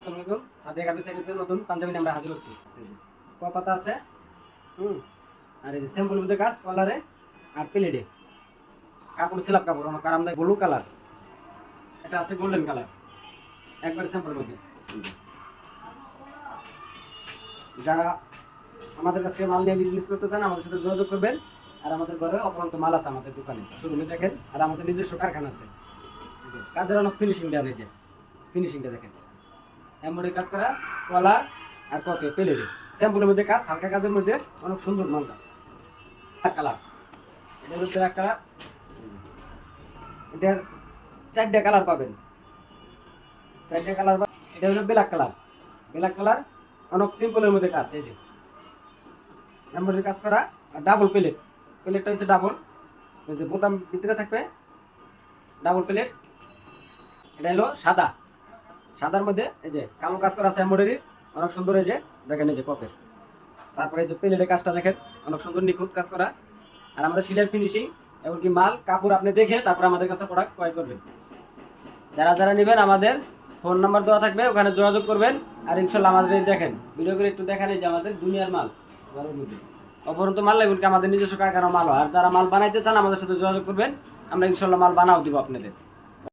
যে যারা আমাদের কাছ থেকে মাল নিয়ে বিজনেস করতে চান, আমাদের সাথে যোগাযোগ করবেন। আর আমাদের ঘরে অপরন্ত মাল আছে আমাদের দোকানে। শোরুমে দেখেন। আর আমাদের নিজস্ব কারখানা আছে। কাজের অনেক ফিনিশিং দেওয়া হয়েছে। ফিনিশিংটা দেখেন। এমব্রয়ডারি কাজ করা কলার আর কপে পেলেটে স্যাম্পলের মধ্যে কাজ, হালকা কাজের মধ্যে অনেক সুন্দর মালটা এক কালার এটার মধ্যে এক কালার এটার চারটে কালার পাবেন। চারটে কালার এটা হলো ব্ল্যাক কালার ব্ল্যাক কালার অনেক সিম্পলের মধ্যে কাজ, এই যে। এমব্রয়ডারি কাজ করা আর ডাবল প্লেট প্লেটটা হচ্ছে ডাবল ওই যে বোতাম ভিতরে থাকবে। ডাবল প্লেট এটা হলো সাদা। সাদার মধ্যে এই যে কালো কাজ করা আছে এমব্রয়ডারির অনেক সুন্দর এই যে, দেখেন এই যে কপের তারপরে এই যে প্লেটের কাজটা দেখেন, অনেক সুন্দর নিখুঁত কাজ করা। আর আমাদের শিলের ফিনিশিং এমনকি মাল, কাপড় আপনি দেখে তারপর আমাদের কাছে প্রোডাক্ট ক্রয় করবেন। যারা যারা নেবেন, আমাদের ফোন নাম্বার দেওয়া থাকবে, ওখানে যোগাযোগ করবেন। আর ইনশাল্লাহ আমাদের দেখেন ভিডিও করে একটু দেখেন যে আমাদের দুনিয়ার মাল অপরন্ত মাল এমনকি আমাদের নিজস্ব কারখানা মাল। আর যারা মাল বানাইতে চান, আমাদের সাথে যোগাযোগ করবেন। আমরা ইনশাল্লাহ মাল বানাও দিব আপনাদের।